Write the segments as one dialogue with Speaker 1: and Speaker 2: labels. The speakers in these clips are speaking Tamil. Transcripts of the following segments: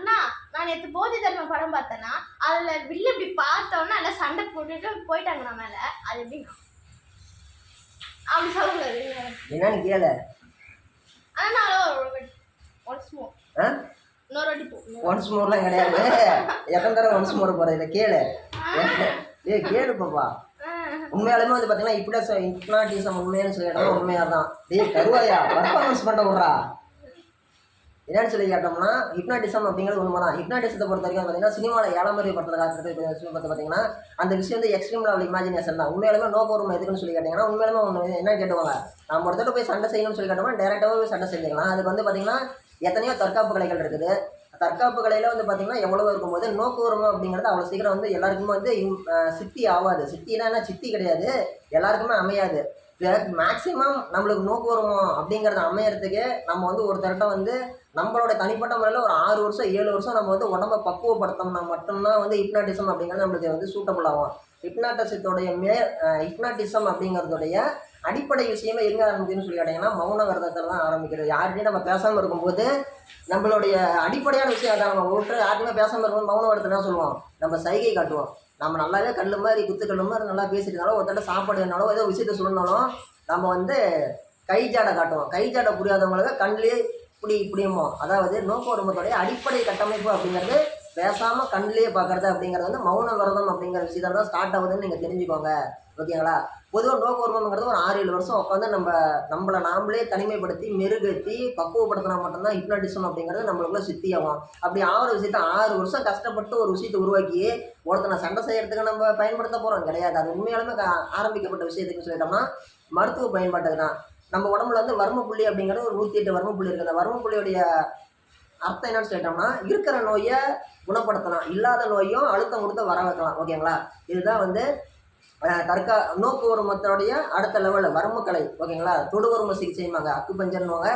Speaker 1: அண்ணா நான் நேற்று போதி தர்ம படம் பார்த்தேன்னா அதுல வில்லு இப்படி பார்த்தோன்னா எல்லாம் சண்டை போட்டுட்டு போயிட்டாங்க நான் மேல. அது எப்படி அப்படி சொல்லக்கூடாது
Speaker 2: என்னன்னு கேளு.
Speaker 1: நான் ஒன்ஸ் மோர் இன்னொரு வாட்டி போ.
Speaker 2: ஒன்ஸ் மோர்லாம் கிடையாது. எத்தனை தடவை ஒன்ஸ் மோர் போகிற இதை கேளு. ஏய் கேளு பாப்பா. உண்மையாலுமே வந்து பார்த்தீங்கன்னா இப்படி ஹிப்னாட்டிசம் உண்மையானு சொல்லிட்டோம்னா உண்மையாக தான் டேய் கருவாயா பர்ஃபார்மன்ஸ் பண்ண விட்றா. என்னன்னு சொல்லி கேட்டோம்னா ஹிப்னாட்டிசம் அப்படிங்கிறது உண்மை தான் ஹிப்னாட்டிசத்தை பொறுத்த வரைக்கும் பார்த்தீங்கன்னா சினிமாவில் ஏழாமறை படத்தில் காட்டுறது விஷயம் பார்த்து பார்த்தீங்கன்னா அந்த விஷயம் வந்து எக்ஸ்ட்ரீம் லெவல் இமேஜினேஷன் தான். உண்மையிலுமே நோ பொறுமை எதுக்குன்னு சொல்லி கேட்டிங்கன்னா உண்மையிலுமே ஒன்று என்ன கேட்டுவாங்க நம்ம ஒருத்தர் போய் சண்டை செய்யணும்னு சொல்லி கேட்டோம்னா டேரெக்டாகவே போய் சண்டை செஞ்சுக்கலாம். அதுக்கு வந்து பார்த்தீங்கன்னா எத்தனையோ தற்காப்பு கலைகள் இருக்குது. தற்காப்பு கலையில் வந்து பார்த்திங்கன்னா எவ்வளோ இருக்கும்போது நோக்குவரம் அப்படிங்கிறது அவ்வளோ சீக்கிரம் வந்து எல்லாருக்குமே வந்து சித்தி ஆகாது. சித்தினா என்ன? சித்தி கிடையாது. எல்லாருக்குமே அமையாது. மேக்ஸிமம் நம்மளுக்கு நோக்கு நோக்குவரமோ அப்படிங்கிறத அமையறதுக்கு நம்ம வந்து ஒருத்தர்கிட்ட வந்து நம்மளோட தனிப்பட்ட முறையில் ஒரு ஆறு வருஷம் ஏழு வருஷம் நம்ம வந்து உடம்ப பக்குவப்படுத்தோம்னா மட்டும்தான் வந்து ஹிப்னாட்டிசம் அப்படிங்கிறது நம்மளுக்கு வந்து சூட்டபுள் ஆகும். ஹிப்னாட்டிசத்தோடைய மே ஹிப்னாட்டிசம் அப்படிங்கிறதுடைய அடிப்படை விஷயமே எங்கே ஆரம்பிக்குதுன்னு சொல்லி கேட்டிங்கன்னா மௌன விரதத்தில் தான் ஆரம்பிக்கிறது யார்கிட்டையும் நம்ம பேசாமல் இருக்கும்போது நம்மளுடைய அடிப்படையான விஷயம் அதான். நம்ம ஒருத்தர் யாருக்குமே பேசாமல் இருக்கும்போது மௌன விரதத்தை தான் சொல்லுவோம்? நம்ம சைகை காட்டுவோம். நம்ம நல்லாவே கல் மாதிரி குத்து கல் மாதிரி நல்லா பேசிட்டு இருந்தாலும் ஒருத்தட்ட சாப்பாடு வேணாலும் ஏதோ விஷயத்த சொல்லணும்னாலும் நம்ம வந்து கை ஜாடை காட்டுவோம். கை ஜாடை புரியாதவங்களுக்கு கண்ணிலே இப்படி இப்படியுமோ அதாவது நோக்குவரம்பத்துடைய அடிப்படை கட்டமைப்பு அப்படிங்கிறது பேசாமல் கண்ணிலேயே பார்க்கறது அப்படிங்கிறது வந்து மௌன விரதம் அப்படிங்கிற விஷயத்தில் தான் ஸ்டார்ட் ஆகுதுன்னு நீங்கள் தெரிஞ்சுக்கோங்க. ஓகேங்களா? பொதுவாக நோக்குவரம்புங்கிறது ஒரு ஆறு ஏழு வருஷம் உட்காந்து நம்ம நம்மளை நாமளே தனிமைப்படுத்தி மெருகேற்றி பக்குவப்படுத்தினா மட்டும்தான் ஹிப்னாட்டிசம் அப்படிங்கிறது நம்மளுக்குள்ள சித்தியாகும். அப்படி ஆகிற விஷயத்த ஆறு வருஷம் கஷ்டப்பட்டு ஒரு விஷயத்தை உருவாக்கி ஒருத்தனை சண்டை செய்கிறதுக்கு நம்ம பயன்படுத்த போகிறோம் கிடையாது. அது உண்மையாலுமே ஆரம்பிக்கப்பட்ட விஷயத்துக்கு சொல்லிட்டோம்னா மருத்துவ பயன்பாட்டுக்கு தான். நம்ம உடம்புல வந்து வர்ம புள்ளி அப்படிங்கிறது ஒரு நூற்றி எட்டு வர்ம புள்ளி இருக்குது அந்த வர்ம புள்ளியுடைய அர்த்தம் என்னன்னு சொல்லிட்டோம்னா இருக்கிற நோயை குணப்படுத்தலாம். இல்லாத நோயும் அழுத்தம் கொடுத்து வர வைக்கலாம். ஓகேங்களா? இதுதான் வந்து அஹ், தற்கா நோக்குவரமத்தோடைய அடுத்த லெவலில் வர்மக்கலை ஓகேங்களா? தொடுவரும சிகிச்சைம்பாங்க. அக்குபஞ்சர்னுவாங்க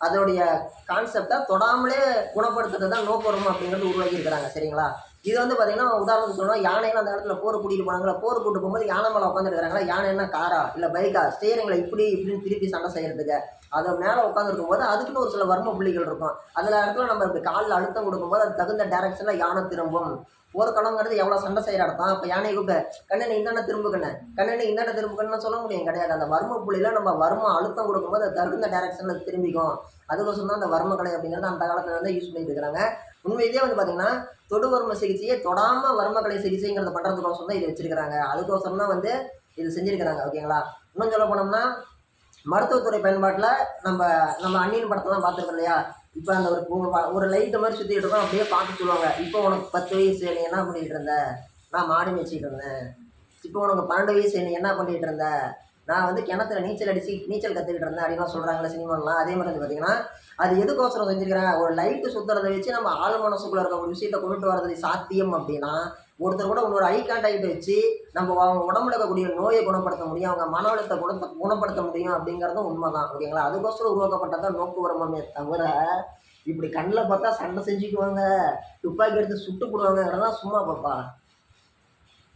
Speaker 2: அதோடைய கான்செப்டை தொடாமலே குணப்படுத்துறது தான் நோக்குவரம் அப்படிங்கிறது உருவாக்கி இருக்கிறாங்க. சரிங்களா? இது வந்து பார்த்தீங்கன்னா உதாரணத்துக்கு சொன்னால் யானைகள் அந்த இடத்துல போர் கூட்டிகிட்டு போனாங்களா? போர் கூட்டு போகும்போது யானை மேலே உட்காந்துருக்காங்களா யானை என்ன காரா? இல்லை பைக்கா? ஸ்டேரிங்கில் இப்படி இப்படின்னு திருப்பி சண்டை செய்கிறதுக்கு அதை மேலே உட்காந்துருக்கும் போது அதுக்குன்னு ஒரு சில வர்ம புள்ளிகள் இருக்கும். அதில் இடத்துல நம்ம இப்படி காலில் அழுத்தம் கொடுக்கும்போது அது தகுந்த டேரக்ஷனில் யானை திரும்பும். ஒரு போர்க்களங்கிறது எவ்வளோ சண்டை செய்கிற இடத்தான் இப்போ யானை கூப்பிட்டு கண்ணனை இந்தாண்ட திரும்புக்கண்ண கண்ணு. கண்ணனை இந்தாண்ட திரும்பு கண்ணுன்னு சொல்ல முடியும். கிடையாது. அந்த வர்ம புள்ளியில் நம்ம வர்ம அழுத்தம் கொடுக்கும்போது அது தகுந்த டேரக்ஷனில் திரும்பிக்கும். அதுக்கோசம் தான் அந்த வர்மக்கலை அப்படிங்கிறது அந்த காலத்தில் வந்து யூஸ் பண்ணிட்டு இருக்கிறாங்க. உண்மையிலேயே வந்து பார்த்தீங்கன்னா தொடு வர்ம சிகிச்சையை தொடாமல் வர்மக்கலை சிகிச்சைங்கிறத பண்ணுறதுக்கோசம் தான் இது வச்சிருக்கிறாங்க. அதுக்கோசரம் தான் வந்து இது செஞ்சுருக்கிறாங்க. ஓகேங்களா? இன்னும் சொல்ல போனோம்னா மருத்துவத்துறை பயன்பாட்டில் நம்ம நம்ம அந்நியன் படத்தெல்லாம் பார்த்துருக்கோம் இல்லையா? இப்போ அந்த ஒரு ஒரு- லைட்டை மாதிரி சுற்றிட்டு இருக்கோம். அப்படியே பார்த்து சொல்லுவாங்க இப்போ உனக்கு பத்து வயசு நீ என்ன பண்ணிகிட்டு இருந்த? நான் மாடு மேய்ச்சிட்டு இருந்தேன். இப்போ உனக்கு பன்னெண்டு வயசு நீ என்ன பண்ணிகிட்டு இருந்த? நான் வந்து கிணத்துல நீச்சல் அடிச்சு நீச்சல் கற்றுக்கிட்டு இருந்தேன் அப்படின்லாம் சொல்கிறாங்களே சினிமாலாம் அதே மாதிரி வந்து பார்த்தீங்கன்னா அது எதுக்கோசரம் செஞ்சுருக்கிறாங்க ஒரு லைட்டு சுற்றுறதை வச்சு நம்ம ஆள் மனசுக்குள்ள இருக்க ஒரு விஷயத்தை கொண்டுட்டு வர்றது சாத்தியம் அப்படின்னா ஒருத்தர் கூட இன்னொரு ஐ கான்டாக்ட் வச்சு நம்ம அவங்க உடம்புல இருக்கக்கூடிய நோயை குணப்படுத்த முடியும் அவங்க மன அழுத்த குணத்த குணப்படுத்த முடியும் அப்படிங்கிறதும் உண்மை தான் ஓகேங்களா? அதுக்கோசரம் உருவாக்கப்பட்டதான் நோக்கு வரமே தவிர இப்படி கண்ணில் பார்த்தா சண்டை செஞ்சுக்குவாங்க துப்பாக்கி எடுத்து சுட்டு போடுவாங்கிறதெல்லாம் சும்மா பாப்பா.